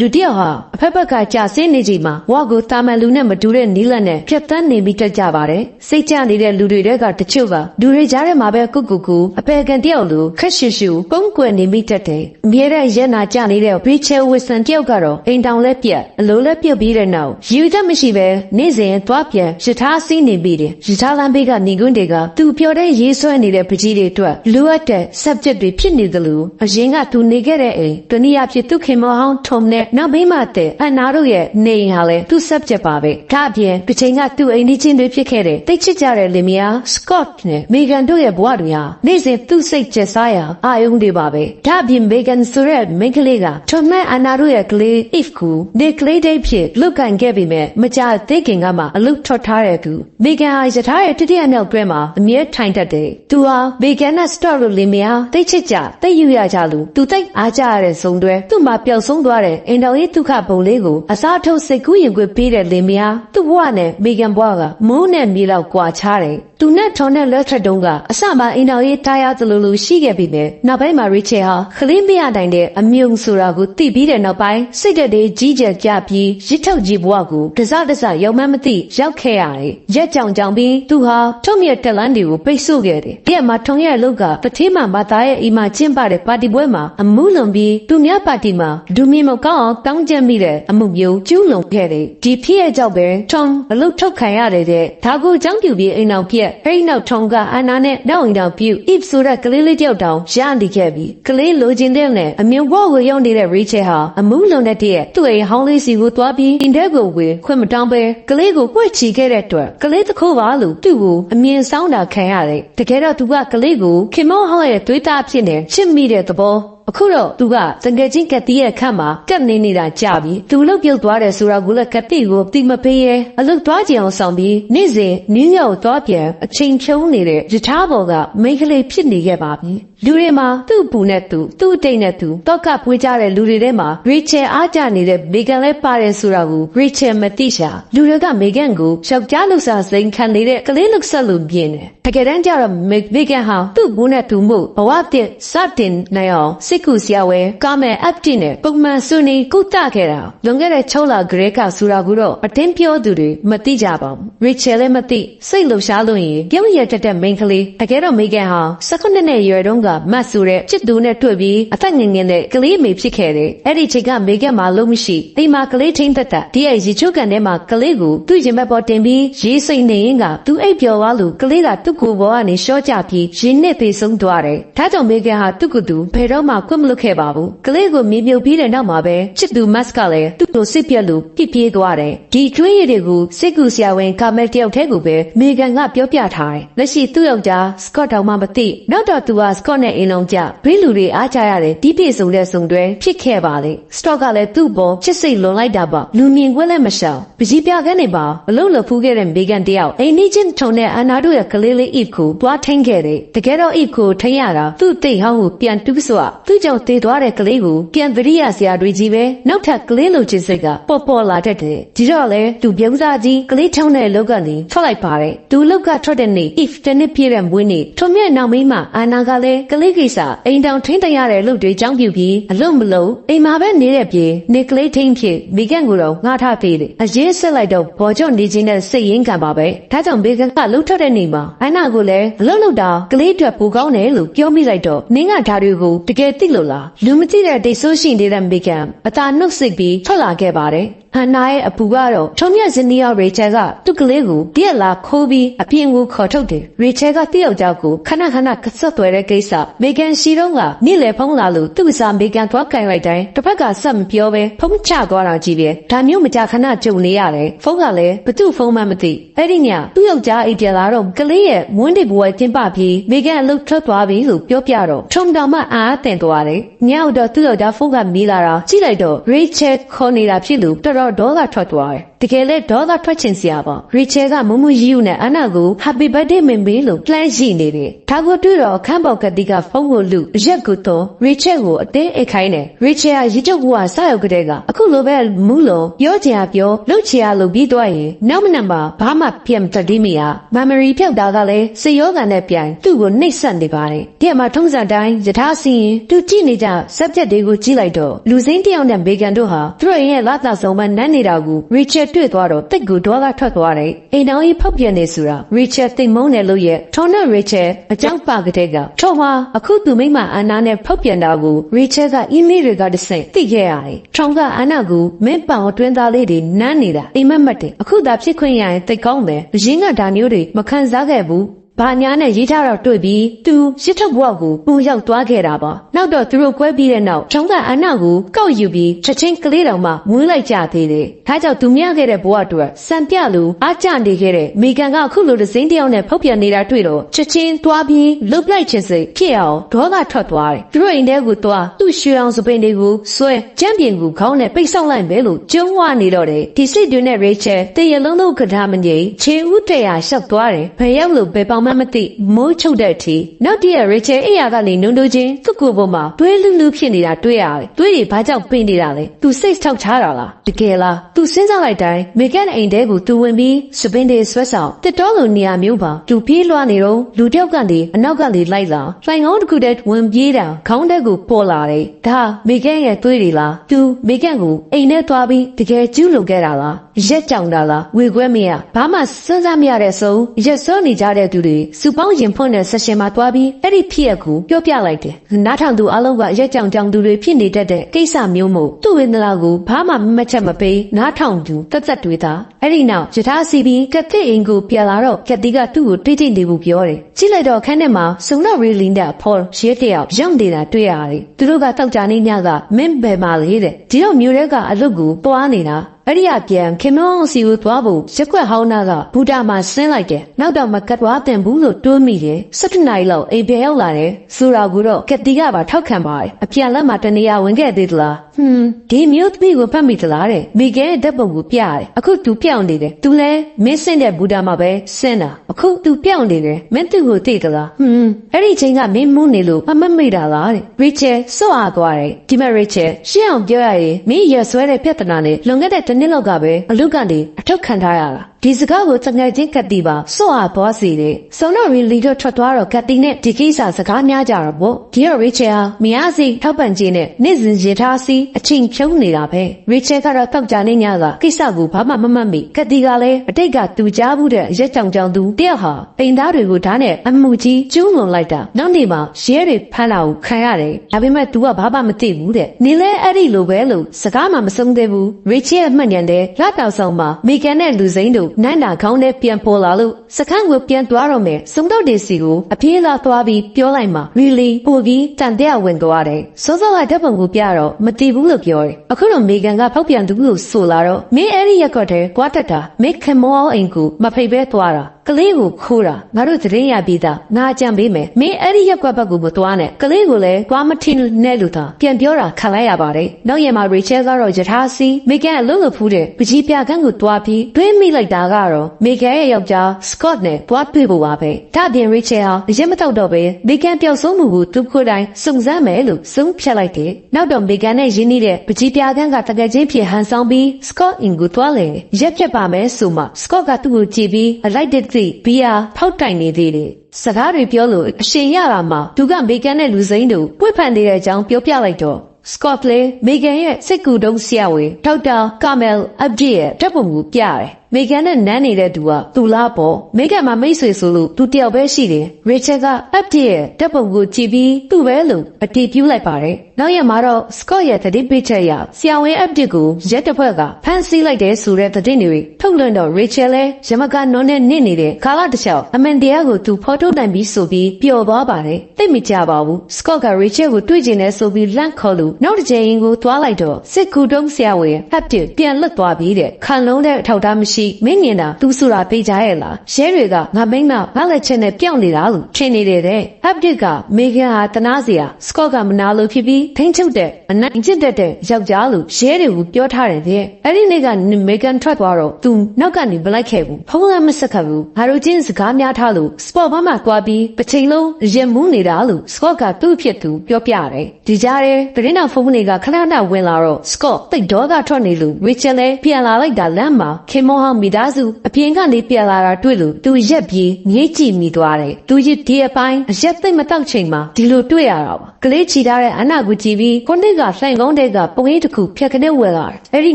လူတစ်ယောက်ဟာအဖက်ဖက်ကကြာဆင်းနေချိန်မှာဝါကိုတာမန်လူနဲ့မတူတဲ့နီးလက်နဲ့ဖြတ်တန်းနေပြီးတက်ကြပါတယ်စိတ်ကြနေတဲ့လူတွေတဲကတချို့ကလူတွေကြားထဲမှာပဲကုတ်ကူကူအပေကန်တစ်ယောက်လိုခက်ရှူရှူကုန်းကွယ်နေမိတတ်တယ်အမြဲတမ်းရက်နာကြနေတဲ့ဘရီချယ်ဝစ်ဆန်တစ်ယောက်ကတော့အိမ်တောင်လက်ပြက်အလိုလက်ပြုတ်ပြီးတဲ့နောက်ယူချက်မရှိပဲနေ့စဉ်သွားပြန်ရထားစီးနေပြီးတယ်ရထားလမ်းဘေးကနေကွန်းတွေကသူပြောတဲ့ရေးဆွဲနေတဲ့ပကြီးတွေအတွက်လိုအပ်တဲ့ subject တွေဖြစ်နေသလိုအရင်ကသူနေခဲ့တဲ့အိမ်တနည်းအားဖြင့်သူခင်မဟောင်းထုံနဲ့နောက်မိမတဲ့အနာတို့ရဲ့နေအိမ်ဟာလည်းသူ subject ပါပဲဒါအပြင်တစ်ချိန်ကသူ့အိမ်ကြီးချင်းတွေဖြစ်ခဲ့တဲ့တိတ်ချစ်ကြတဲ့လင်မယား Scott နဲ့ Megan တို့ရဲ့ဘဝတွေဟာနေ့စဉ်သူ့စိတ်ကျက်စားရာအာယုန်တွေပါပဲဒါအပြင် Megan ဆိုတဲ့မိန်းကလေးကထုံနဲ့အနာတို့ရဲ့ကလေး Eve ကိုနေကလေးတိတ်ဖြစ်လုတ်ကန်ခဲ့ပြီးမဲ့မကြသေးခင်ကမှအလုတ်ထွက်ထားတဲ့သူ Megan ဟာယထာရဲ့တတိယမြောက်တွဲမှာအမြဲထိုင်တတ်တယ်သူဟာ Megan နဲ့ Scott တို့လင်မယားတိတ်ချစ်ကြတိတ်ယူရကြလို့သူတိတ်အားကြရတဲ့ဇုံတွဲသူ့မှာပျောက်ဆုံးသွားတဲ့အိမ်တော်ရေးဒုက္ခပုံလေးကိုအစားထုတ်စိတ်ကူးရင်ခွေပေးတဲ့လင်မယားသူ့ဘဝနဲ့ Megan ဘဝကမိုးနဲ့မြေလောက်ကွာခြားတယ်သူနဲ့ထော်နဲ့လက်ထက်တုံးကအစမှအိမ်တော်ရေးထားရသလိုလိုရှိခဲ့ပြီမဲ့နောက်ပိုင်းမှာ Rachel ဟာခလေးမရနိုင်တဲ့အမြုံဆိုတာကိုသိပြီးတဲ့နောက်ပိုင်းစိတ်ဓာတ်တွေကြီးကျယ်ကြပြီးရစ်ထုတ်ကြီးဘဝကိုတစတစရုံမမသိရောက်ခဲ့ရတယ်ရက်ကြောင်ကြောင်ပြီးသူဟာထုံမြက်တက်လန်းတွေကိုပိတ်ဆို့ခဲ့တယ်ဒီမှာထုံရဲ့အလုပ်ကပတိမမသားရဲ့အိမ်မှာကျင်းပတဲ့ပါတီပွဲမှာအမှုလွန်ပြီးသူများပါတီမှာဒူမီမကောင်းအောင်တောင်းကျမိတဲ့အမှုမျိုးကျူးလွန်ခဲ့တယ်ဒီဖြစ်ရဲ့ကြောင့်ပဲထုံအလုပ်ထုတ်ခံရတယ်တဲ့ဒါကိုအကြောင်းပြုပြီးအိမ်အောင်ပြက်အဲ့ဒီနောက်ထုံကအနာနဲ့နောက်အိမ်အောင်ပြု if ဆိုတဲ့ကလေးလေးတယောက်တောင်ရနေခဲ့ပြီကလေးလိုချင်တဲ့နဲ့အမြင်ဘောကိုရောက်နေတဲ့ Rachel ဟာအမှုလွန်တဲ့တည်းရဲ့သူ့အိမ်ဟောင်းလေးစီကိုသွားပြီးအင်တဲ့ကိုဝင်ခွင့်မတောင်းပဲကလေးကိုပွက်ချီခဲ့တဲ့အတွက်ကလေးတစ်ခုပါလို့သူ့ကိုအမြင်ဆောင်တာခံရတယ်တကယ်တော့သူကကလေးကိုခင်မောဟောင်းရဲ့သွေးသားဖြစ်နေချစ်မိတဲ့သဘော အခုတော့သူကတငယ်ချင်းကတိရဲ့ခန့်မှာကပ်နေနေတာကြာပြီသူလုတ်ပြုတ်သွားတယ်ဆိုတာကိုလည်းကတိကိုတိမပေးရဲအလုတ်သွားကြအောင်ဆောင်ပြီးနေ့စဉ်နင်းရောက်သွားပြန်အချိန်ဖြုံးနေတဲ့ယထာဘော်ကမိန်းကလေးဖြစ်နေခဲ့ပါပြီလူတွေမှာသူ့ပူနဲ့သူသူ့အတိတ်နဲ့သူတော့ကပွေးကြတဲ့လူတွေထဲမှာရီချယ်အားကြနေတဲ့မေဂန်လည်းပါတယ်ဆိုတာကိုရီချယ်မသိရှာလူတွေကမေဂန်ကိုယောက်ျားလူစားစိန်ခံနေတဲ့ကလေးလုဆက်လို့မြင်တယ်တကယ်တမ်းကျတော့မေမေဂန်ဟာသူ့ဘူးနဲ့သူမှုဘဝတစ်စတင်နိုင်အောင်စိတ်ကူစရာဝဲကာမဲအပ်တင်နဲ့ပုံမှန်စွနေကုသခဲ့တာလွန်ခဲ့တဲ့6လဂရေကဆိုတာကိုတော့အတင်းပြောသူတွေမသိကြပါဘူးရီချယ်လည်းမသိစိတ်လှရှားလို့ရင်ပြုံးရတက်တဲ့မိန်းကလေးတကယ်တော့မေဂန်ဟာ18နှစ်ရွယ်တုန်းကမတ်ဆိုတဲ့ချစ်သူနဲ့တွေ့ပြီးအသက်ငယ်ငယ်နဲ့ကလေးမေဖြစ်ခဲ့တယ်အဲ့ဒီချိန်ကမေဂန်မှာလုံးမရှိအိမ်မှာကလေးထိမ့်သက်သက်ဒီရဲ့ရေချိုးကန်ထဲမှာကလေးကိုသူ့ရင်ဘက်ပေါ်တင်ပြီးရေးစိတ်နေရင်ကသူအိပ်ပျော်သွားလို့ကလေးကသူ့ကိုယ်ပေါ်ကနေရှော့ကြပြီးရင်နဲ့သေးဆုံးသွားတယ်ဒါကြောင့်မေဂန်ဟာသူ့ကိုယ်သူဘယ်တော့မှကွတ်မလွတ်ခဲ့ပါဘူးကလေးကိုမြေမြုပ်ပြီးတဲ့နောက်မှာပဲချစ်သူမတ်ကလည်းသူ့ကိုစစ်ပြက်လို့ပြစ်ပြေးသွားတယ်ဒီကျွေးရည်တွေကိုစိတ်ကူဆရာဝန်ကာမယ်တယောက်တည်းကိုပဲမေဂန်ကပြောပြထားတယ်လက်ရှိသူ့ယောက်ျားစကော့တောင်မှမသိနောက်တော့သူကစကော့နဲ့အိမ်လုံးကြဘင်းလူတွေအားကြရတယ်ဒီပြေဆုံးတဲ့ဆုံတွဲဖြစ်ခဲ့ပါလေစတော့ကလည်းသူ့ပေါ်ချစ်စိတ်လွန်လိုက်တာပေါ့လူမြင်ခွင့်လည်းမရှောင်ပကြီးပြခန်းနေပါအလုံးလဖူးခဲ့တဲ့မေဂန်တယောက်အိမ်နီးချင်းထုံတဲ့အနာတို့ရဲ့ကလေးလေး Eve ကိုတွားထင်းခဲ့တယ်တကယ်တော့ Eve ကိုထိန်းရတာသူ့တိတ်ဟောင်းကိုပြန်တူးစွာသူ့ကြောင့်တည်သွားတဲ့ကလေးကိုပြန်သတိရစရာတွေကြီးပဲနောက်ထပ်ကလေးလိုချစ်စိတ်ကပေါ်ပေါ်လာတတ်တယ်ဒီတော့လေသူပြုံးစားကြီးကလေးထုံတဲ့လောက်ကလည်းထွက်လိုက်ပါတယ်သူလောက်ကထွက်တဲ့နေ့ Eve တနစ်ပြည့်တဲ့မွေးနေ့ထုံမြဲနောက်မိမအာနာကလည်းကလေးကိစ္စအိမ်တောင်ထင်းတရတဲ့လုပ်တွေကြောင်းပြူပြီးအလုံးမလုံးအိမ်မှာပဲနေတဲ့ပြေနေကလေးထင်းဖြစ်မိကန်ကိုတော့ငှားထားပေးတယ်အရေးဆက်လိုက်တော့ဘော်ကျော်နေချင်းနဲ့စိတ်ရင်းခံပါပဲဒါကြောင့်မိကန်ကလှုပ်ထွက်တဲ့နေ့မှာအာနာကိုလည်းအလုံးလုံးတာကလေးအတွက်ပူကောင်းတယ်လို့ပြောမိလိုက်တော့နင်းကဓာတွေကိုတကယ်သိလို့လားလူမသိတဲ့ဒိတ်ဆိုးရှိနေတဲ့မိကန်အသာနှုတ်ဆက်ပြီးထွက်လာခဲ့ပါတယ် ဟန်နာရဲ့အပူကတော့ထုံမြတ်ဇနီးယောက်ရေချယ်ကသူ့ကလေးကိုတရက်လာခိုးပြီးအပြင်ကိုခေါ်ထုတ်တယ်ရေချယ်ကတယောက်ကြောက်ကိုခဏခဏကဆက်သွဲတဲ့ကိစ္စမေဂန်ရှိတော့ကနေ့လေဖုံးလာလို့သူ့စားမေဂန်သွားကင်လိုက်တိုင်းတစ်ဖက်ကဆက်မပြောပဲဖုံးချသွားတာကြီးပဲဒါမျိုးမကြခဏကြုံနေရတယ်ဖုံးကလည်းဘသူ့ဖုံးမှမသိအဲ့ဒီညသူ့ယောက်ျားအိပ်ပြန်လာတော့ကလေးရဲ့ဝန်းတွေဘဝကျင်းပပြီးမေဂန်အလုပ်ထွက်သွားပြီလို့ပြောပြတော့ထုံတောင်မှအာတင်သွားတယ်ညောက်တော့သူ့ယောက်ျားဖုံးကမီးလာတာကြည့်လိုက်တော့ရေချယ်ခေါ်နေတာဖြစ်လို့တော်တော်ဒေါသထွက်သွားတယ်တကယ်လဲဒေါသထွက်ချင်စရာပေါ့ရီချယ်ကမမူရီယူနဲ့အနာကို Happy Birthday မင်ဘေးလို့လှမ်းရှိနေတယ်ဒါကိုတွေ့တော့အခန်းပေါ်ကတိကဖုန်းကိုလူရက်ကိုတော့ရီချယ်ကိုအတင်းအိတ်ခိုင်းတယ်ရီချယ်ကရီကျုပ်ကစရောက်ကတဲ့ကအခုလိုပဲမူလို့ပြောချင်ရပြောလှုပ်ချင်ရလို့ပြီးသွားရင်နောက်မနက်မှာဘာမှပြန်တတိမီယာမမရီဖြောက်တာကလည်းစေရောကန်နဲ့ပြန်သူ့ကိုနှိပ်စက်နေပါတယ်ဒီမှာထုံးစံတိုင်းယထာစီရင်သူကြည့်နေကြ subject တွေကိုကြည့်လိုက်တော့လူစင်းတယောက်နဲ့ဘေကန်တို့ဟာသူတို့ရဲ့လာတာဆုံးမနန်းနေတာကို Richard တွေ့သွားတော့တိတ်ကိုဒေါသထွက်သွားတယ်အိမ်တော်ကြီးဖောက်ပြန်နေဆိုတာ Richard သိမ်မုန်းတယ်လို့ရဲ့ထော်နဲ့ Richard အကြောင်းပါကတဲ့ကထော်မှာအခုသူမိမအန်နာနဲ့ဖောက်ပြန်တာကို Richard က email တွေကတစ်ဆင့်သိခဲ့ရတယ်ထော်ကအန်နာကိုမင်းပောင်အတွင်းသားလေးတွေနန်းနေတာအိမ်မက်မက်တယ်အခုသာဖြစ်ခွင့်ရရင်သိကောင်းမယ်ရင်းကဒါမျိုးတွေမခံစားခဲ့ဘူး ဘာညာနဲ့ရေးထားတော့တွေ့ပြီးသူရစ်ထုတ်ဘဝကိုပူရောက်သွားခဲ့တာပါနောက်တော့သူတို့ကွဲပြီးတဲ့နောက်ချောင်းကအနာကိုကောက်ယူပြီးချက်ချင်းကလေးတော်မှမွေးလိုက်ကြသေးတယ်ဒါကြောင့်သူမြခဲ့တဲ့ဘဝအတွက်စံပြလို့အားကျနေခဲ့တဲ့မိကန်ကအခုလိုတစ်စိမ်းတစ်ယောက်နဲ့ဖောက်ပြန်နေတာတွေ့တော့ချက်ချင်းသွားပြီးလုတ်လိုက်ခြင်းစိတ်ဖြစ်အောင်ဒေါသထွက်သွားတယ်သူတို့အိမ်ထဲကိုသွားသူ့ရွှေအောင်စပင်တွေကိုဆွဲကျမ်းပြင်ကိုခေါင်းနဲ့ပိတ်ဆောက်လိုက်ပဲလို့ကျုံးဝနေတော့တယ်ဒီစိတ်တွေနဲ့ရေချယ်တရလုံးလုံးကဒါမငိခြေဦးတရာရှောက်သွားတယ်ဘယ်ရောက်လို့ဘယ်ပေါင်မှမသိမိုးချုပ်တဲ့အထိနောက်တည့်ရရေချယ်အိယာကနေနုံတို့ချင်းသူ့ကိုယ်ပေါ်မှာတွေးလူလူဖြစ်နေတာတွေ့ရတယ်တွေးတွေဘာကြောင့်ပိနေတာလဲသူစိတ်ထောက်ချတာလားတကယ်လားသူစဉ်းစားလိုက်တိုင်းမေကန်အိမ်ထဲကိုသူဝင်ပြီးစပင်တွေဆွဲဆောင်တစ်တော်လိုနေရာမျိုးပါသူပြေးလွှားနေတော့လူတယောက်ကနေအနောက်ကနေလိုက်လာလှိုင်ကောင်းတစ်ခုတည်းဝင်ပြေးတာခေါင်းတက်ကိုပေါ်လာတယ်ဒါမေကန်ရဲ့သွေးတွေလားသူမေကန်ကိုအိမ်ထဲသွားပြီးတကယ်ကျူးလွန်ခဲ့တာလားရက်ကြောင်တာလားဝေခွဲမရဘာမှစဉ်းစားမရတဲ့ဆုံးရက်စောနေကြတဲ့သူတွေစူပေါင်းရင်ဖွင့်တဲ့ဆက်ရှင်မှာသွားပြီးအဲ့ဒီဖြစ်ရက်ကိုပြောပြလိုက်တယ်နားထောင်သူအလုံးကရက်ကြောင်ကြောင်သူတွေဖြစ်နေတတ်တဲ့ကိစ္စမျိုးမို့သူ့ဝိသလာကိုဘာမှမမချက်မပေးနားထောင်သူတက်တက်တွေးတာအဲ့ဒီနောက်ယထာစီပြီးကတိအင်ကိုပြန်လာတော့ကတိကသူ့ကိုတွေးကြည့်နေဖို့ပြောတယ်ကြည့်လိုက်တော့ခန်းထဲမှာစုံတော့ရီလင်းတဲ့ဖော်ရဲတယောက်ရောက်နေတာတွေ့ရတယ်သူတို့ကတောက်ကြနေညကမင်းဘယ်မှာလဲတဲ့ဒီတော့မျိုးတွေကအလုတ်ကိုတွားနေတာ အဲ့ဒီအပြန်ခင်မောင်စီကိုသွားဖို့ရက်ွက်ဟောင်းနာကဘူတာမှာဆင်းလိုက်တယ်နောက်တော့မကတ်သွားတင်ဘူးလို့တွေးမိတယ်၁၇နိုင်လောက်အိမ်ပြန်ရောက်လာတယ်ဆိုတာကိုတော့ကတိကပါထောက်ခံပါတယ်အပြန်လက်မှာတနေရာဝင်ခဲ့သေးသလားဟွန်းဒီမျိုးသမီးကိုဖတ်မိသလားတဲ့မိခဲတဲ့ဓာတ်ပုံကိုပြရတယ်အခုသူပြောင်းနေတယ်သူလဲမင်းဆင်းတဲ့ဘူတာမှာပဲဆင်းတာအခုသူပြောင်းနေတယ်မင်းသူ့ကိုသိသလားဟွန်းအဲ့ဒီချိန်ကမင်းမူးနေလို့မမတ်မိတာလားတဲ့ရီချယ်စော့အားသွားတယ်ဒီမဲ့ရီချယ်ရှင်းအောင်ပြောရရင်မင်းရဆွဲတဲ့ပြဿနာနဲ့လွန်ခဲ့တဲ့တစ်နှစ်လောက်ကပဲအလုကနေအထောက်ခံထားရတာဒီစကားကိုတငယ်ချင်းကတိပါစော့အားသွားစီတယ်စုံတော့ရီလီတော့ထွက်သွားတော့ကတိနဲ့ဒီကိစ္စစကားများကြတော့ဗောဒီတော့ရီချယ်ဟာမရစီထောက်ပံ့ခြင်းနဲ့နေ့စဉ်ရထားစီအချိန်ဖြုံးနေတာပဲရီချယ်ကတော့တောက်ကြနေညကကိစ္စကိုဘာမှမမှတ်မိကတိကလည်းအတိတ်ကသူကြားဘူးတဲ့ရက်ကြောင်ကြောင်သူတယောက်ဟာပိန်သားတွေကိုဓာတ်နဲ့အမှုကြီးကျူးလွန်လိုက်တာနောက်နေ့မှာရဲတွေဖမ်းလာကိုခံရတယ်ဒါပေမဲ့ तू ကဘာမှမသိဘူးတဲ့နေလဲအဲ့ဒီလိုပဲလို့စကားမှမဆုံးသေးဘူးရီချယ်ရဲ့မှတ်ဉာဏ်တဲ့လက်တောက်ဆောင်မှာမိကန်နဲ့လူစိမ်းတို့နန်းတာခေါင်းနဲ့ပြန်ပေါ်လာလို့စခန်းကိုပြန်သွားတော့မယ်စုံတော့ဒေစီကိုအပြေးလာသွားပြီးပြောလိုက်မှာ really ပို့ပြီးတန်တဲ့ဝင်သွားတယ်စောစောကဓာတ်ပုံကိုပြတော့မတည်ဘူးလို့ပြောတယ်အခုတော့မေဂန်ကဖောက်ပြန်သူလို့ဆိုလာတော့မင်းအဲ့ဒီရက်ကွက်တဲ့ကွာတက်တာမေခမောအိမ်ကိုမဖိတ်ပဲသွားတာ ကလေးကိုခိုးတာငါတို့သတင်းရပြီးသားငါအကြံပေးမယ်မင်းအဲ့ဒီရက်ကွက်ဘက်ကိုမသွားနဲ့ကလေးကိုလည်းသွားမထင်းနဲ့လို့သာပြန်ပြောတာခံလိုက်ရပါတယ်နောက်ရက်မှာရီချယ်ကတော့ယထာစီမေကန်အလုံးလို့ဖူးတဲ့ပကြီးပြကန်းကိုသွားပြီးတွေးမိလိုက်တာကတော့မေကန်ရဲ့ယောက်ျားစကော့နဲ့သွားတွေ့ဖို့ပါပဲဒါပြင်ရီချယ်ဟာအရင်မတော့တော့ပဲမေကန်ပျောက်ဆုံးမှုကိုသူ့ကိုယ်တိုင်စုံစမ်းမယ်လို့ဆုံးဖြတ်လိုက်တယ်နောက်တော့မေကန်နဲ့ရင်းနှီးတဲ့ပကြီးပြကန်းကတကယ်ချင်းဖြစ်ဟန်ဆောင်ပြီးစကော့အင်ကိုသွားလေရက်ပြတ်ပါမယ်ဆိုမှစကော့ကသူ့ကိုကြည့်ပြီးအလိုက်တဲ့သိဘီယာဖောက်တိုင်နေသေးတယ်စကားတွေပြောလို့အရှင်ရတာမှာသူကမေကန်နဲ့လူစိမ်းတို့ပွေ့ဖန်နေတဲ့အကြောင်းပြောပြလိုက်တော့စကော့လေမေကန်ရဲ့စိတ်ကူတုံးဆရာဝန်ဒေါက်တာကာမယ်အပ်ဒီရဲ့တပ်ပုံကိုပြရတယ်မေကန်နဲ့နန်းနေတဲ့သူကသူလားပေါ့မေကန်မှာမိတ်ဆွေဆိုလို့သူတယောက်ပဲရှိတယ်ရီချယ်ကအပ်ဒီရဲ့တပ်ပုံကိုကြည့်ပြီးသူ့ပဲလို့အတည်ပြုလိုက်ပါတယ်နောက်ရက်မှာတော့စကော့ရဲ့တတိပိချက်ရဆရာဝန်အပ်ဒီကိုရက်တစ်ဖက်ကဖမ်းဆီးလိုက်တဲ့ဆိုတဲ့သတင်းတွေထုတ်လွှင့်တော့ရီချယ်လည်းရမကနွန်နဲ့နစ်နေတဲ့ကာလာတစ်လျှောက်အမန်တရားကိုသူဖော်ထုတ်နိုင်ပြီးဆိုပြီးပျော်သွားပါတယ်သိမကြပါဘူးစကော့ကရီချယ်ကိုတွေ့ကျင်တဲ့ဆိုပြီးလန့်ခေါ်လို့နောက်တစ်ချိန်ကိုသွားလိုက်တော့စစ်ကူတုံးဆရာဝန်ဟပ်တစ်ပြန်လွတ်သွားပြီးတဲ့ခံလုံးတဲ့အထောက်အထားမရှိမရှိမင်းငင်တာသူဆိုတာပေးကြရဲ့လားရဲတွေကငါမိန်းမငါလက်ချက်နဲ့ပြောင်းနေတာလို့ထင်နေတယ်တဲ့ update ကမေဂန်ဟာတနာစရာစကော့ကမနာလို့ဖြစ်ပြီးထိမ့်ချုပ်တဲ့အနိုင်ကျင့်တတ်တဲ့ယောက်ျားလို့ရဲတွေကိုပြောထားတယ်တဲ့အဲ့ဒီနေ့ကမေဂန်ထွက်သွားတော့သူနောက်ကနေမလိုက်ခဲ့ဘူးဖုန်းလည်းမဆက်ခဲ့ဘူးဟာရိုချင်းစကားများထားလို့စပေါ့ဘာမှသွားပြီးတစ်ချိန်လုံးရင်မူးနေတာလို့စကော့ကသူ့ဖြစ်သူပြောပြတယ်ဒီကြားထဲသတင်းတော်ဖုန်းတွေကခဏခဏဝင်လာတော့စကော့တိတ်ဒေါသထွက်နေလို့ရီချယ်လည်းပြန်လာလိုက်တာလမ်းမှာခင်မောဟောင်းမိသားစုအပြင်ကနေပြန်လာတာတွေ့လို့သူရက်ပြီးငေးကြည့်မိသွားတယ်သူကြီးဒီအပိုင်းအရက်သိမ့်မတောက်ချိန်မှာဒီလိုတွေ့ရတာပါကလေးချီထားတဲ့အနာကိုကြည့်ပြီးကိုနစ်ကလှိုင်ကုန်းတဲ့ကပုံရိပ်တစ်ခုဖြတ်ကနေဝယ်လာတယ်အဲ့ဒီ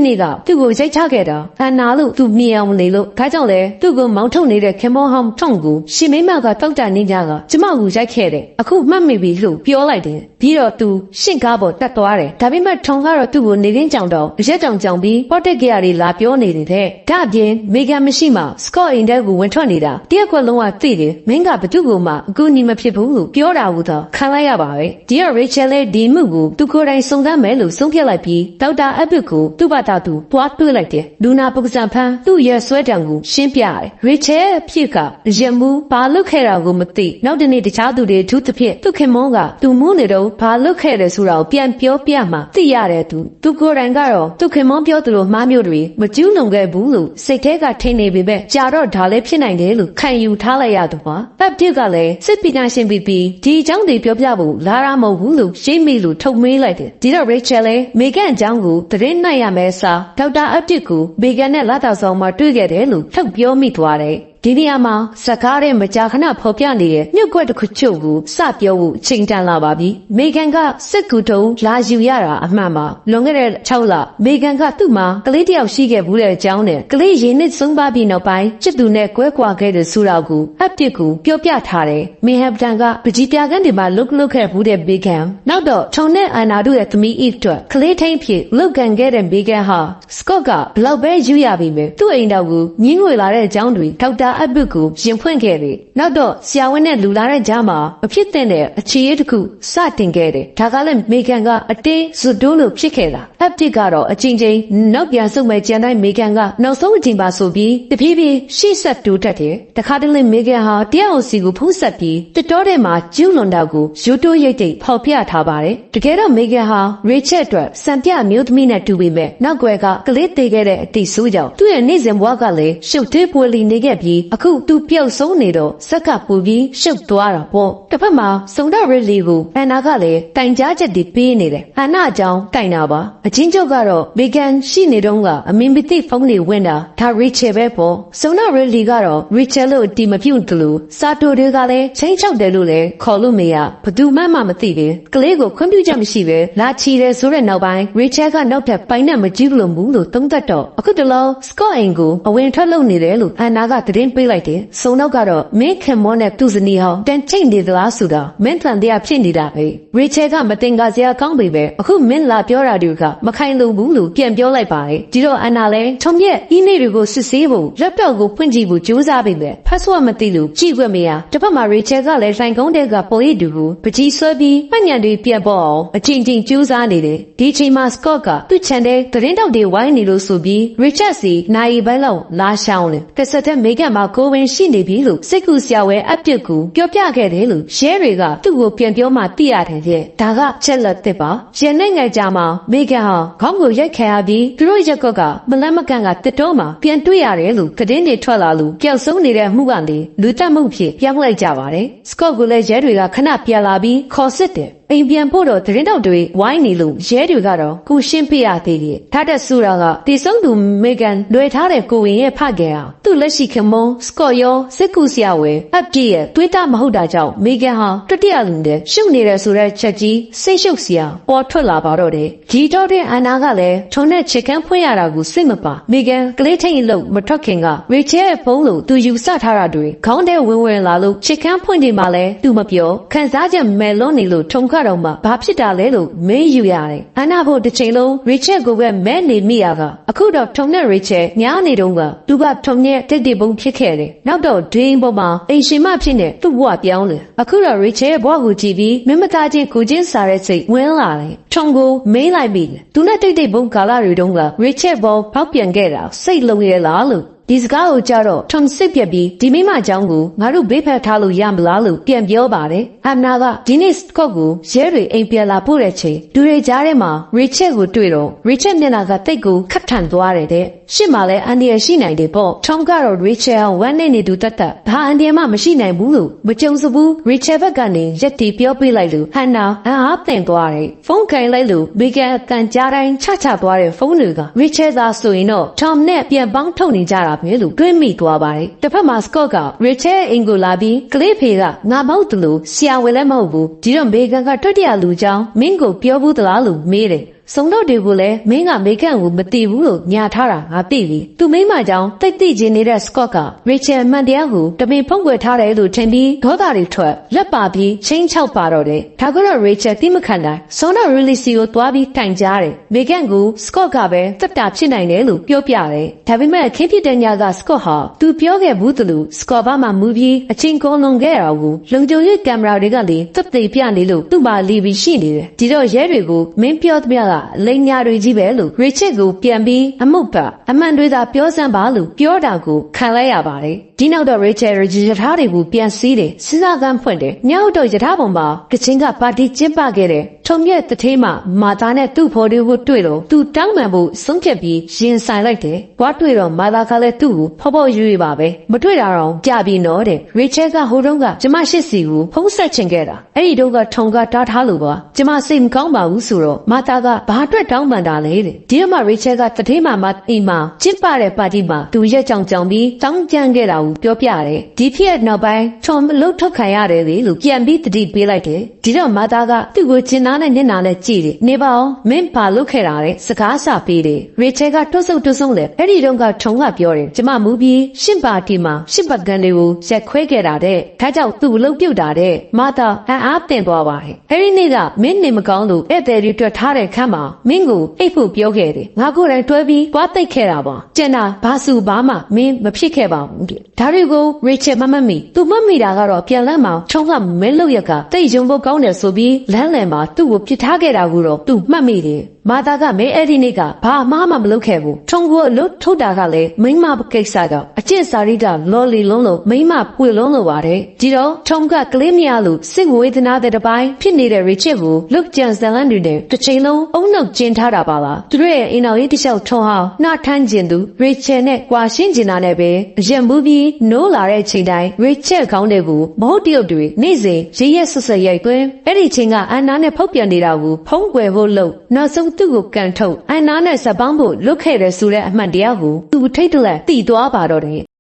နေ့ကသူ့ကိုရိုက်ချခဲ့တာအနာလို့သူမြင်အောင်နေလို့ဒါကြောင့်လဲသူ့ကိုမောင်းထုတ်နေတဲ့ခင်မောဟောင်းထုံကိုရှင်မိမကတောက်တာနေကြကကျမကိုရိုက်ခဲ့တယ်အခုမှတ်မိပြီလို့ပြောလိုက်တယ်ပြီးတော့သူရှင့်ကားပေါ်တက်သွားတယ်ဒါပေမဲ့ထုံကတော့သူ့ကိုနေရင်းကြောင်တော့ရက်ကြောင်ကြောင်ပြီးပေါ်တက်ကြရတွေလာပြောနေတယ်ဒါအပြင်မေဂန်မရှိမှစကော့အိမ်တဲကိုဝင်ထွက်နေတာတရက်ခွက်လုံးကသိတယ်မင်းကဘသူ့ကိုမှအကူညီမဖြစ်ဘူးလို့ပြောတာဟုသောခံလိုက်ရပါပဲဒီကရေချယ်လည်းဒီမှုကိုသူကိုယ်တိုင်စုံစမ်းမယ်လို့ဆုံးဖြတ်လိုက်ပြီးဒေါက်တာအဘစ်ကိုသူ့ဘာသာသူတွားတွေ့လိုက်တယ်လူနာပုဂ္ဂစံဖန်းသူ့ရဲ့ဆွဲတံကိုရှင်းပြရတယ်ရေချယ်အဖြစ်ကရမူဘာလုတ်ခဲ့တာကိုမသိနောက်တနေ့တခြားသူတွေထူးသဖြင့်သူခင်မုန်းကသူမူးနေတော့ဘာလုတ်ခဲ့တယ်ဆိုတာကိုပြန်ပြောပြမှသိရတယ်သူသူကိုယ်တိုင်ကတော့သူခင်မုန်းပြောသလိုမှားမျိုးတွေမကျူးလွန်ခဲ့ဘူးလို့စိတ်ထဲကထင်နေပေမဲ့ကြာတော့ဒါလည်းဖြစ်နိုင်တယ်လို့ခံယူထားလိုက်ရတော့ပါတပ်ပြစ်ကလည်းစစ်ပညာရှင်ပြီးပြီးဒီအကြောင်းတွေပြောပြဖို့လာရမဟုတ်ဘူးလို့ရှင်းမိလို့ထုတ်မေးလိုက်တယ်ဒီတော့ Rachel လည်းမေဂန်အကြောင်းကိုသတင်းနိုင်ရမယ်စာဒေါက်တာအပြစ်ကိုမေဂန်နဲ့လာတောက်ဆောင်မှာတွေ့ခဲ့တယ်လို့ထုတ်ပြောမိသွားတယ် ဒီနေရာမှာစကားတဲ့မကြာခဏဖော်ပြနေတဲ့မြုပ်ကွက်တစ်ခုချုပ်ကိုစပြောဖို့အချိန်တန်လာပါပြီ။မေဂန်ကစစ်ကူတုံးလာယူရတာအမှန်ပါ။လွန်ခဲ့တဲ့6လမေဂန်ကသူ့မှာကလေးတစ်ယောက်ရှိခဲ့ဘူးတဲ့အကြောင်းနဲ့ကလေးရင်းနစ်ဆုံးပါပြီးနောက်ပိုင်းချစ်သူနဲ့ကွဲကွာခဲ့တဲ့ဆိုတော့ကိုအပ်ပစ်ကိုပြောပြထားတယ်။မေဟပ်တန်ကပကြီးပြာကန်းတွေမှာလုတ်လုတ်ခဲ့ဘူးတဲ့ဘေဂန်နောက်တော့ထုံနဲ့အန်နာတို့ရဲ့သမီး Eve တို့ကလေးထိန်ဖြစ်လုတ်ကန်ခဲ့တဲ့ဘေဂန်ဟာစကော့ကဘလောက်ပဲယူရပြီပဲသူ့အိမ်တော်ကိုညင်းငွေလာတဲ့အကြောင်းတွေဒေါက်တာအဘစ်ကိုရင်ဖွင့်ခဲ့တယ်။နောက်တော့ဆရာဝန်နဲ့လူလာတဲ့ကြားမှာမဖြစ်တဲ့အခြေအတစ်ခုစတင်ခဲ့တယ်။ဒါကလည်းမေဂန်ကအတင်းဇွတ်တိုးလို့ဖြစ်ခဲ့တာ။အပ်တစ်ကတော့အချင်းချင်းနောက်ပြန်ဆုတ်မဲ့ကြံတိုင်းမေဂန်ကနောက်ဆုံးအချိန်ပါဆိုပြီးတဖြည်းဖြည်းရှေ့ဆက်တိုးတက်တယ်။တခါတလေမေဂန်ဟာတရားအောင်စီကိုဖုံးဆက်ပြီးတတော်တဲ့မှာကျူးလွန်တာကိုရိုးတိုးရိတ်တိတ်ဖော်ပြထားပါတယ်။တကယ်တော့မေဂန်ဟာရေချက်အတွက်စံပြအမျိုးသမီးနဲ့တူပေမဲ့နောက်ွယ်ကကလေးသေးခဲ့တဲ့အတိဆိုးကြောင့်သူ့ရဲ့နေ့စဉ်ဘဝကလည်းရှုပ်သေးပွေလီနေခဲ့ပြီးအခုသူပျောက်ဆုံးနေတော့စက်ကပူပြီးရှုပ်သွားတာပေါ့တစ်ဖက်မှာစုံဒရလီကိုအန်နာကလည်းတိုင်ကြားချက်တွေပေးနေတယ်အန်နာအကြောင်းတိုင်တာပါအချင်းချုပ်ကတော့မေဂန်ရှိနေတော့ကအမင်မသိဖုန်းတွေဝင်တာဒါရီချယ်ပဲပေါ့စုံဒရလီကတော့ရီချယ်လို့တီမပြုတ်တယ်လို့စာတိုတွေကလည်းချင်းချောက်တယ်လို့လည်းခေါ်လို့မရဘသူမှမမသိပဲကလေးကိုခွင့်ပြုချက်မရှိပဲလာချီတယ်ဆိုတဲ့နောက်ပိုင်းရီချယ်ကနောက်ထပ်ပိုင်နဲ့မကြည့်လို့ဘူးလို့သုံးသပ်တော့အခုတလောစကော့အင်ကိုအဝင်ထွက်လုပ်နေတယ်လို့အန်နာကသတင်းပေးလိုက်တယ်စုံတော့ကတော့မင်းခင်မောနဲ့သူ့ဇနီးဟောင်းတန်ချိတ်နေသလားဆိုတာမင်းထန်တရားဖြစ်နေတာပဲရီချယ်ကမတင်ကစရာကောင်းပေပဲအခုမင်းလာပြောတာတွေကမခိုင်လုံဘူးလို့ပြန်ပြောလိုက်ပါတယ်ဒီတော့အန်နာလည်းထုံရက်အီးမေးတွေကိုစစ်ဆေးဖို့လက်တော့ကိုဖွင့်ကြည့်ဖို့ကြိုးစားပေပဲဖတ်ဆွတ်မသိလို့ကြည့်ခွင့်မရတစ်ဖက်မှာရီချယ်ကလည်းဆိုင်ကုန်းတဲ့ကပေါ်ရည်တူကိုပကြီးဆွဲပြီးမှတ်ညံတွေပြတ်ပေါ်အောင်အချင်းချင်းကြိုးစားနေတယ်ဒီချိန်မှာစကော့ကသူ့ချန်တဲ့သတင်းတောက်တွေဝိုင်းနေလို့ဆိုပြီးရီချက်စီနိုင်ပိုင်းလောက်လာရှောင်းတယ်တစ်ဆက်တည်းမေဂန်မှာကိုဝင်ရှိနေပြီလို့စိတ်ကူဆရာဝဲအပြစ်ကိုပြောပြခဲ့တယ်လို့ရဲတွေကသူ့ကိုပြန်ပြောမှသိရတယ်ရဲ့ဒါကချက်လက်တစ်ပါရန်နဲ့ငယ်ကြမှာမေဂန်ဟာခေါင်းကိုရိုက်ခံရပြီးသူတို့ရက်ကွက်ကမလန့်မကန်ကတစ်တော့မှာပြန်တွေ့ရတယ်လို့သတင်းတွေထွက်လာလို့ပျောက်ဆုံးနေတဲ့မှုကနေလူတက်မှုဖြစ်ပြောင်းလိုက်ကြပါတယ်စကော့ကိုလည်းရဲတွေကခဏပြန်လာပြီးခေါ်စစ်တယ် အိမ်ပြန်ဖို့တော့သတင်းတောက်တွေဝိုင်းနေလို့ရဲတွေကတော့ကိုရှင်းပြရသေးတယ်။ထားတဲ့ဆူရာကတီဆုံးသူမေဂန်လွယ်ထားတဲ့ကိုဝင်ရဲ့ဖခင်အောင်သူ့လက်ရှိခင်မုန်းစကော့ယောစစ်ကူဆရာဝဲအပ်ပြည့်ရဲ့တွေးတာမဟုတ်တာကြောင့်မေဂန်ဟာတတိယလူနဲ့ရှုပ်နေတဲ့ဆိုတဲ့ချက်ကြီးစိတ်ရှုပ်စရာပေါ်ထွက်လာပါတော့တယ်။ဒီတော့တဲ့အန်နာကလည်းထုံတဲ့ချစ်ကန်းဖွင့်ရတာကိုစိတ်မပါမေဂန်ကလေးထိန်လို့မထွက်ခင်ကရေချဲရဲ့ဖုန်းလို့သူယူဆထားတာတွေခေါင်းထဲဝင်ဝင်လာလို့ချစ်ကန်းဖွင့်နေမှလဲသူမပြောခံစားချက်မဲလွန်းနေလို့ထုံခတော့မှဘာဖြစ်တာလဲလို့မင်းယူရတယ်။အနာဖို့တစ်ချိန်လုံးရီချက်ကိုပဲမဲနေမိရကအခုတော့ထုံနဲ့ရီချက်ညားနေတော့ကသူကထုံနဲ့တိတ်တိတ်ပုံဖြစ်ခဲ့တယ်။နောက်တော့ဒင်းပေါ်မှာအိမ်ရှင်မဖြစ်နေသူ့ဘဝပြောင်းတယ်။အခုတော့ရီချက်ရဲ့ဘဝကိုကြည့်ပြီးမင်းမသားချင်းကိုချင်းစားတဲ့စိတ်ဝင်လာတယ်။ထုံကိုမေးလိုက်ပြီ။သူနဲ့တိတ်တိတ်ပုံကာလာတွေတုန်းကရီချက်ဘောဖောက်ပြန်ခဲ့တာစိတ်လုံးရဲလားလို့ ဒီစကားကိုကြတော့ထုံစစ်ပြက်ပြီးဒီမိမအကြောင်းကိုငါတို့ဘေးဖက်ထားလို့ရမလားလို့ပြန်ပြောပါတယ်အမ်နာကဒီနေ့စကော့ကိုရဲတွေအိမ်ပြန်လာပို့တဲ့ချိန်ဒူတွေကြားထဲမှာရီချက်ကိုတွေ့တော့ရီချက်မျက်နှာကတိတ်ကိုခတ်ထန်သွားတယ်တဲ့ရှစ်မှာလဲအန်ဒီရရှိနိုင်တယ်ပေါ့ထုံကတော့ရီချက်အောင်ဝမ်းနေနေသူတက်တက်ဘာအန်ဒီရမှမရှိနိုင်ဘူးလို့မကြုံစဘူးရီချက်ဘက်ကနေရက်တီပြောပြလိုက်လို့ဟန်နာအန်အားတင်သွားတယ်ဖုန်းခိုင်လိုက်လို့ဘေကန်အတန်ကြားတိုင်းချချသွားတဲ့ဖုန်းတွေကရီချက်သာဆိုရင်တော့ထ ோம் နဲ့ပြန်ပေါင်းထုတ်နေကြတာပဲလို့တွေးမိသွားပါတယ်တစ်ဖက်မှာစကော့ကရီချက်အင်ကိုလာပြီးကလေးဖေကငါမဟုတ်တယ်လို့ဆရာဝန်လည်းမဟုတ်ဘူးဒီတော့ဘေကန်ကတွတ်တရလူချောင်းမင်းကိုပြောဘူးသလားလို့မေးတယ် စုံတော့တွေကိုလည်းမင်းကမေကန်ကိုမတိဘူးလို့ညာထားတာငါသိပြီသူမိမကြောင့်တိတ်တိချင်းနေတဲ့စကော့ကရီချယ်မန်တရားကိုတပင်ဖုံးကွယ်ထားတယ်လို့ထင်ပြီးဒေါသတွေထွက်လက်ပါပြီးချင်းချောက်ပါတော့တယ်ဒါကတော့ရီချယ်တိမခံနိုင်စုံတော့ရီလီစီကိုတွားပြီးတိုင်ကြားတယ်မေကန်ကိုစကော့ကပဲတက်တာဖြစ်နိုင်တယ်လို့ပြောပြတယ်ဒါပေမဲ့ခင်းဖြစ်တဲ့ညကစကော့ဟာသူပြောခဲ့ဘူးသလိုစကော့ဘာမှမူပြီးအချင်းကုန်လွန်ခဲ့တာကိုလုံခြုံရေးကင်မရာတွေကလေသက်သေပြနေလို့သူ့ပါလီပြီးရှိနေတယ်ဒီတော့ရဲတွေကိုမင်းပြောသမျှကလိန်ညာတွေကြီးပဲလို့ရီချစ်ကိုပြန်ပြီးအမှုပါအမှန်တွေသာပြောစမ်းပါလို့ပြောတာကိုခံလိုက်ရပါတယ် ဒီနောက်တော့ရီချယ်ရဂျီရထားတွေကိုပြန်စီးတယ်စဉ်းစားကမ်းဖွင့်တယ်ညောက်တော့ရထားပေါ်မှာကချင်းကပါတီကျင်းပခဲ့တယ်ထုံမြက်တထေးမှမာသားနဲ့သူ့ဖော်တွေကိုတွေ့တော့သူတောင်းပန်ဖို့ဆုံးဖြတ်ပြီးရင်ဆိုင်လိုက်တယ်။ဘွားတွေ့တော့မာသားကလည်းသူ့ကိုဖော်ဖော်ရွရွပါပဲ။မတွေ့တာတော့ကြာပြီနော်တဲ့။ရီချယ်ကဟိုတုန်းကကျမရှိစီကိုဖုံးဆက်ချင်ခဲ့တာ။အဲ့ဒီတော့ကထုံကတားထားလို့ပါ။ကျမစိတ်မကောင်းပါဘူးဆိုတော့မာသားကဘာအတွက်တောင်းပန်တာလဲတဲ့။ဒီတော့မှရီချယ်ကတထေးမှမအိမ်မှာကျင်းပတဲ့ပါတီမှာသူရက်ကြောင်ကြောင်ပြီးတောင်းကြမ်းခဲ့တာကိုပြောပြတယ်။ဒီဖြစ်တဲ့နောက်ပိုင်းထုံလှုပ်ထုတ်ခံရတယ်လေလို့ပြန်ပြီးတတိပေးလိုက်တယ်။ဒီတော့မာသားကသူ့ကိုကျင်နာနဲ့မျက်နှာနဲ့ကြည့်တယ်။နေပါအောင်မင်းဘာလုပ်ခဲ့တာလဲစကားစပေးတယ်။ရီချယ်ကတွတ်ဆုပ်တွတ်ဆုံးလေအဲ့ဒီတော့ကထုံကပြောတယ်။ကျမမူပြီးရှင့်ပါတီမှာရှင့်ပတ်ကန်တွေကိုရက်ခွဲခဲ့တာတဲ့။ဒါကြောင့်သူ့လှုပ်ပြုတ်တာတဲ့။မာသားအံ့အားတင်သွားပါတယ်။အဲ့ဒီနေ့ကမင်းနေမကောင်းလို့ဧည့်သည်တွေတွေ့ထားတဲ့ခန်းမှာမင်းကိုအိတ်ဖို့ပြောခဲ့တယ်။ငါကိုယ်တိုင်တွဲပြီးသွားသိပ်ခဲ့တာပါ။ကျန်တာဘာစုဘာမှမင်းမဖြစ်ခဲ့ပါဘူးတဲ့။ဒါတွေကိုရီချယ်မမတ်မီသူမတ်မိတာကတော့ပြန်လန်းမှာထုံကမင်းလို့ရက်ကတိတ်ယုံဖို့ကောင်းတယ်ဆိုပြီးလမ်းလည်မှာသူ့ကိုပြစ်ထားခဲ့တာကိုတော့သူမှတ်မိတယ်မာသာကမင်းအဲ့ဒီနေ့ကဘာမှမမလုပ်ခဲ့ဘူးထုံကိုအလို့ထုတ်တာကလည်းမိမကိစ္စတော့အကျင့်စာရိတလော်လီလုံးလို့မိမပွေလုံးလို့ပါတယ်ဒီတော့ထုံကကလေးမရလို့စိတ်ဝေဒနာတဲ့တစ်ပိုင်းဖြစ်နေတဲ့ရီချစ်ကိုလုတ်ကြံဇလန်တွေနဲ့တစ်ချိန်လုံးအုံနောက်ကျင်းထားတာပါလားသူတို့ရဲ့အိမ်တော်ရေးတစ်လျှောက်ထုံဟောင်းနှထမ်းကျင်သူရီချယ်နဲ့ကွာရှင်းကျင်တာနဲ့ပဲအရင်မူပြီးနိုးလာတဲ့ချိန်တိုင်းရီချယ်ခေါင်းတွေကိုမဟုတ်တရုတ်တွေနေ့စဉ်ရရက်ဆက်ဆက်ရိုက်သွင်းအဲ့ဒီချိန်ကအန်နာနဲ့ဖောက်ပြန်နေတာကိုဖုံးကွယ်ဖို့လုပ်နောက်ဆုံးသူ့ကိုကန်ထုတ်အန်နာနဲ့ဇပန်းဖို့လွတ်ခဲ့တယ်ဆိုတဲ့အမှန်တရားကိုသူထိတ်တလက်သိသွားပါတော့တယ်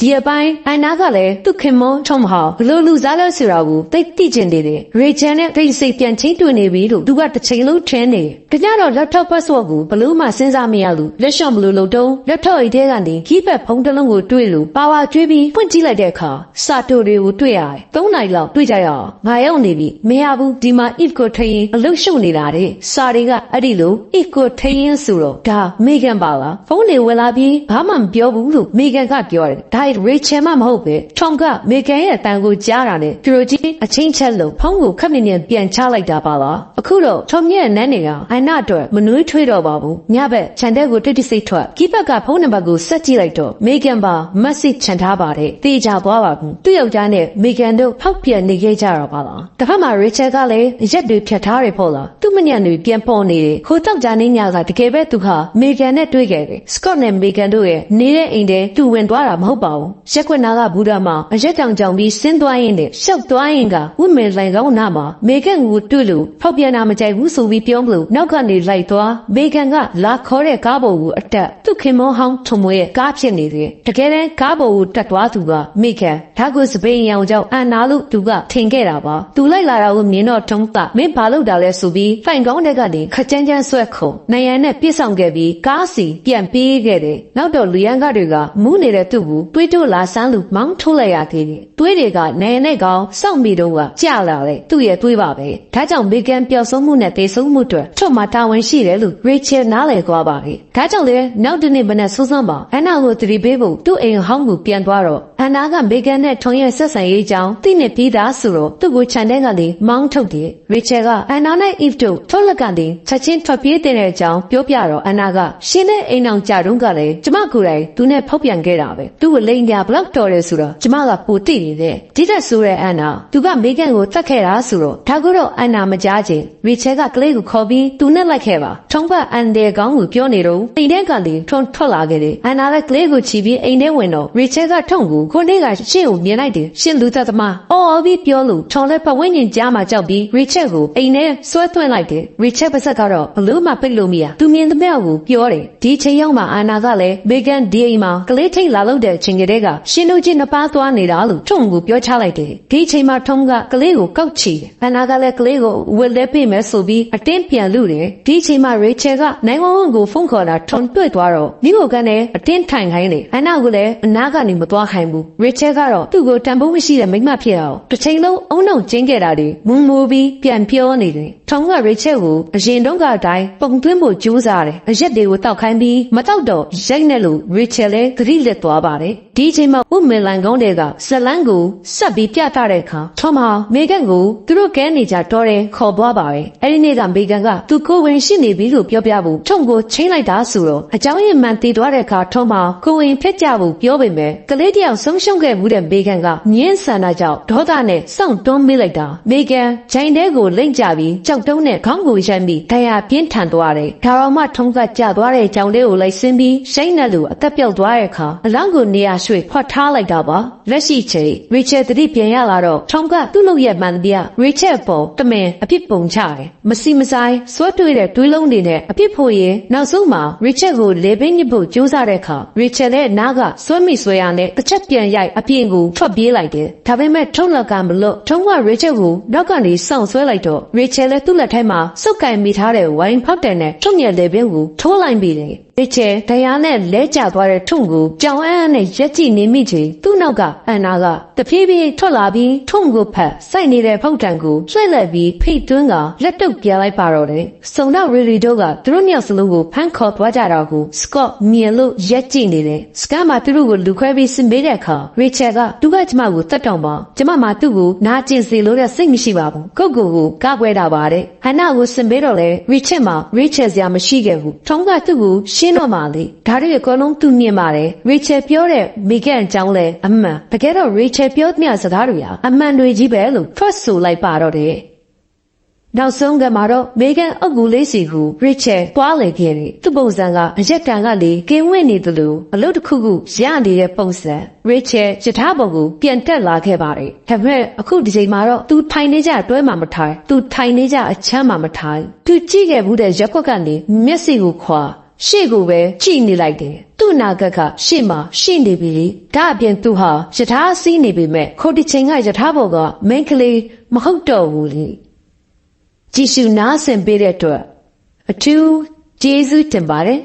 ဒီအပိုင်းအန်နာကလည်းသူခင်မွန်ထုံမဟာဘလို့လူစားလဲဆိုတာကိုသိသိကျင်နေတယ်ရေချန်နဲ့ဖိတ်စိတ်ပြန်ချင်းတွေ့နေပြီလို့သူကတစ်ချိန်လုံးထင်းနေတယ်ဒါကြတော့ laptop password ကိုဘလို့မှစဉ်းစားမရလို့လက်ရှော့မလို့လို့တုံး laptop အိတ်ထဲကနေ keypad ဖုန်းတစ်လုံးကိုတွေ့လို့ပါဝါကျွေးပြီးဖွင့်ကြည့်လိုက်တဲ့အခါစာတိုတွေကိုတွေ့ရတယ်၃နိုင်လောက်တွေ့ကြရအောင်ငါရောက်နေပြီမရဘူးဒီမှာ if ကိုထရင်အလုရှုပ်နေတာတဲ့စာတွေကအဲ့ဒီလို if ကိုထရင်ဆိုတော့ဒါမေဂန်ပါလားဖုန်းတွေဝင်လာပြီးဘာမှမပြောဘူးလို့မေဂန်ကပြောတယ်ဒါရေချယ်မှမဟုတ်ပဲထုံကမေဂန်ရဲ့အတန်ကိုကြားတာနဲ့ပြိုကြီးအချင်းချက်လို့ဖုန်းကိုခက်မြင်မြင်ပြန်ချလိုက်တာပါလားအခုတော့ထုံရဲ့နန်းနေကအိုင်နာအတွက်မနှွေးထွေးတော့ပါဘူးညဘက်ခြံတဲ့ကိုတိတ်တိစိတ်ထွက်ကီးဘက်ကဖုန်းနံပါတ်ကိုဆက်ကြည့်လိုက်တော့မေဂန်ပါမက်ဆေ့ချန်ထားပါတယ်တေချာသွားပါဘူးသူ့ယောက်ျားနဲ့မေဂန်တို့ဖောက်ပြန်နေခဲ့ကြတော့ပါလားတစ်ဖက်မှာရေချယ်ကလည်းရက်တွေဖြတ်ထားတယ်ပေါ့လားသူ့မညံ့တွေပြန်ပေါ်နေတယ်ခိုးတောက်ကြနေညကတကယ်ပဲသူဟာမေဂန်နဲ့တွေ့ခဲ့တယ်စကော့နဲ့မေဂန်တို့ရဲ့နေတဲ့အိမ်ထဲသူဝင်သွားတာမဟုတ်ပါဘူးရက်ခွက်နာကဘူဒါမှာအရက်ကြောင်ကြောင်ပြီးဆင်းသွားရင်နဲ့ရှောက်သွားရင်ကဝိမင်လိုင်ကောင်းနာမှာမေဂန်ကိုတွေ့လို့ဖောက်ပြန်တာမကြိုက်ဘူးဆိုပြီးပြောမလို့နောက်ကနေလိုက်သွားမေဂန်ကလာခေါ်တဲ့ကားပေါ်ကိုအတက်သူခင်မောဟောင်းထုံမွေရဲ့ကားဖြစ်နေတယ်တကယ်တမ်းကားပေါ်ကိုတက်သွားသူကမေဂန်ဒါကိုစပိန်ရောင်ကြောင့်အန်နာလို့သူကထင်ခဲ့တာပါသူလိုက်လာတာကိုမြင်တော့ထုံးကမင်းဘာလုပ်တာလဲဆိုပြီးဖိုင်ကောင်းတဲ့ကနေခကြမ်းကြမ်းဆွဲခုံနိုင်ရန်နဲ့ပြစ်ဆောင်ခဲ့ပြီးကားစီပြန်ပေးခဲ့တယ်နောက်တော့လူရန်ကတွေကမူးနေတဲ့သူ့ကိုတွေးတို့လာဆန်းလူမောင်းထုတ်လိုက်ရသေးတယ်တွေးတွေကနိုင်နဲ့ကောင်စောင့်မိတော့ကကြာလာတယ်သူ့ရဲ့တွေးပါပဲဒါကြောင့်မေဂန်ပျော်ဆုံးမှုနဲ့တေဆုံးမှုတွေထွတ်မှာတာဝန်ရှိတယ်လို့ရေချယ်နားလည်သွားပါပြီဒါကြောင့်လေနောက်တစ်နေ့မနေ့စူးစမ်းပါအန်နာကိုသတိပေးဖို့သူ့အိမ်ဟောင်းကိုပြန်သွားတော့အန်နာကမေဂန်နဲ့ထုံရဲ့ဆက်ဆံရေးကြောင်းသိနေပြီးသားဆိုတော့သူ့ကိုခြံထဲကလေမောင်းထုတ်တယ်ရေချယ်ကအန်နာနဲ့ if တို့ထုတ်လက်ကနေချက်ချင်းထွက်ပြေးတဲ့အကြောင်းပြောပြတော့အန်နာကရှင်တဲ့အိမ်အောင်ကြတော့ကလည်းကျမကိုယ်တိုင်သူနဲ့ဖောက်ပြန်ခဲ့တာပဲသူ့ကိုလိန်ပြဘလောက်တော်တယ်ဆိုတော့ကျမကပိုတိနေတယ်ဒီတက်ဆိုတဲ့အန်နာသူကမေဂန်ကိုတတ်ခဲ့တာဆိုတော့ဒါကိုတော့အန်နာမကြားချင်ရေချယ်ကကလေးကိုခေါ်ပြီးသူနဲ့လိုက်ခဲ့ပါထုံးကအန်တဲ့ကောင်းကိုပြောနေတော့အိမ်ထဲကလေထွန်ထွက်လာခဲ့တယ်အန်နာလည်းကလေးကိုချီပြီးအိမ်ထဲဝင်တော့ရေချယ်ကထုံကိုခုနေ့ကရှင့်ကိုမြင်လိုက်တယ်ရှင့်လူသက်သမားအော်အော်ပြီးပြောလို့ထုံလည်းပဝင်းကျင်ကြားမှာကြောက်ပြီးရေချယ်ကိုအိမ်ထဲဆွဲသွင်းလိုက်တယ်ရေချယ်ပါဆက်ကတော့ဘလို့မှပိတ်လို့မရသူမြင်သမျှကိုပြောတယ်ဒီချိန်ရောက်မှအာနာကလည်းဘေဂန်ဒီအိမ်မှာကလေးထိတ်လာလို့တဲ့ချိန်ကလေးကရှင်တို့ချင်းနှစ်ပါးသွားနေတာလို့ထုံကိုပြောချလိုက်တယ်ဒီချိန်မှာထုံကကလေးကိုကောက်ချီတယ်အာနာကလည်းကလေးကိုဝက်လဲပေးမယ်ဆိုပြီးအတင်းပြန်လူတယ်ဒီချိန်မှာရေချယ်ကနိုင်ဝဝကိုဖုန်းခေါ်တာထုံတွေ့သွားတော့မိကိုကန်နဲ့အတင်းထိုင်ခိုင်းတယ်အာနာကလည်းအနာကနေမသွားခိုင်းဘူးရေချယ်ကတော့သူ့ကိုတန်ဖိုးမရှိတဲ့မိန်းမဖြစ်အောင်တစ်ချိန်လုံးအုံနှုံကျင်းခဲ့တာတွေမုံမိုးပြီးပြန်ပြောနေတယ်ထုံကရေချယ်ကိုအရင်တုန်းကအတိုင်းပုံသွင်းဖို့ကြိုးစားတယ်အရက်တွေကိုတောက်ခိုင်းပြီးမတောက်တော့ရိုက်နဲ့လို့ရေချယ်လည်းသတိလက်သွားပါတယ် right? ဒီအချိန်မှာဥမင်လန်ကုန်းတွေကဇလန်းကိုဆက်ပြီးပြသတဲ့အခါထုံမမေဂန်ကိုသူတို့ကဲနေကြတော့တယ်ခေါ်သွားပါပဲအဲ့ဒီနေ့ကမေဂန်ကသူကိုယ်ဝင်ရှိနေပြီလို့ပြောပြဖို့ထုံကိုချင်းလိုက်တာဆိုတော့အကြောင်းရင်းမှန်တည်သွားတဲ့အခါထုံမကိုယ်ဝင်ဖက်ကြဖို့ပြောပေမဲ့ကလေးတယောက်ဆုံးရှုံးခဲ့မှုတဲ့မေဂန်ကမြင်းဆန္ဒကြောင့်ဒေါသနဲ့စောင့်တွန်းမိလိုက်တာမေဂန်ဂျိုင်းတဲကိုလိမ့်ကြပြီးကြောက်တုံးနဲ့ခေါင်းကိုရိုက်ပြီးတရားပြင်းထန်သွားတယ်ဒါတော့မှထုံကကြသွားတဲ့ကြောင်လေးကိုလိုက်ဆင်းပြီးရှိုင်းနဲ့လူအသက်ပြောက်သွားတဲ့အခါအလောင်းကိုနေရာရွှေ့ဖွက်ထားလိုက်တာပါလက်ရှိချိန်ရီချယ်တတိပြန်ရလာတော့ထုံကသူ့လုပ်ရဲ့မှန်တရားရီချယ်ပေါ်တမင်အဖြစ်ပုံချတယ်မစီမဆိုင်စွဲတွေ့တဲ့တွေးလုံးတွေနဲ့အဖြစ်ဖို့ရင်နောက်ဆုံးမှာရီချယ်ကိုလေပင်းညစ်ဖို့ကြိုးစားတဲ့အခါရီချယ်ရဲ့နားကစွဲမိစွဲရနဲ့တစ်ချက်ပြန်ရိုက်အပြင်ကိုထွက်ပြေးလိုက်တယ်ဒါပေမဲ့ထုံလက်ကမလို့ထုံကရီချယ်ကိုနောက်ကနေစောင့်ဆွဲလိုက်တော့ရီချယ်လည်းသူ့လက်ထဲမှာစုပ်ကင်မိထားတဲ့ဝိုင်းဖောက်တယ်နဲ့ထုံရဲ့လေပင်ကိုထိုးလိုက်ပြီးတယ်ရီချယ်တရားနဲ့လဲကျသွားတဲ့ထုံကိုကြောင်အန်းနဲ့ရက်ကြည့်နေမိချေသူ့နောက်ကအန်နာကတဖြည်းဖြည်းထွက်လာပြီးထုံကိုဖတ်စိုက်နေတဲ့ဖောက်တံကိုဆွဲလက်ပြီးဖိတ်သွင်းကလက်တုပ်ပြလိုက်ပါတော့တယ်စုံတော့ရီရီတို့ကသူတို့မြောက်စလုံးကိုဖမ်းခေါ်သွားကြတော့ကိုစကော့မြင်လို့ရက်ကြည့်နေတယ်စကားမှာသူတို့ကိုလူခွဲပြီးစင်ပေးတဲ့အခါရီချယ်ကသူကကျမကိုတတ်တောင်ပါကျမမှသူ့ကိုနာကျင်စေလို့တဲ့စိတ်မရှိပါဘူးကိုကိုကိုကကွဲတာပါတဲ့ဟန်နာကိုစင်ပေးတော့လေရီချယ်မှာရီချယ်စရာမရှိခဲ့ဘူးထုံးကသူ့ကိုရှင်းတော့မှလေဒါတွေအကုန်လုံးသူမြင်ပါတယ်ရီချယ်ပြောတဲ့မိကန်အကြောင်းလဲအမှန်တကယ်တော့ရီချယ်ပြောတဲ့စကားတွေဟာအမှန်တွေကြီးပဲလို့ trust ဆိုလိုက်ပါတော့တယ်နောက်ဆုံးကမှာတော့မေဂန်အုပ်ကူလေးစီကိုရစ်ချယ်ပွားလေခဲ့တယ်သူ့ပုံစံကအရက်တန်ကလေကင်းဝင့်နေသလိုအလုပ်တစ်ခုခုရနေတဲ့ပုံစံရစ်ချယ်ယထာပေါ်ကိုပြန်တက်လာခဲ့ပါတယ်ဒါပေမဲ့အခုဒီချိန်မှာတော့သူထိုင်နေကြတွဲမှာမထိုင်သူထိုင်နေကြအချမ်းမှာမထိုင်သူကြည့်ခဲ့ဘူးတဲ့ရက်ကွက်ကနေမျက်စိကိုခွာ ရှေ့ကိုပဲကြည့်နေလိုက်တယ်သူ့နာဂတ်ကရှေ့မှာရှိနေပြီလေဒါအပြင်သူဟာယထာစီးနေပြီမဲ့ခုတ်ဒီချိန်ကယထာဘော်ကမင်းကလေးမဟုတ်တော့ဘူးလေကြည်ရှုနားဆင်ပေးတဲ့အတွက်အထူးကျေးဇူးတင်ပါတယ်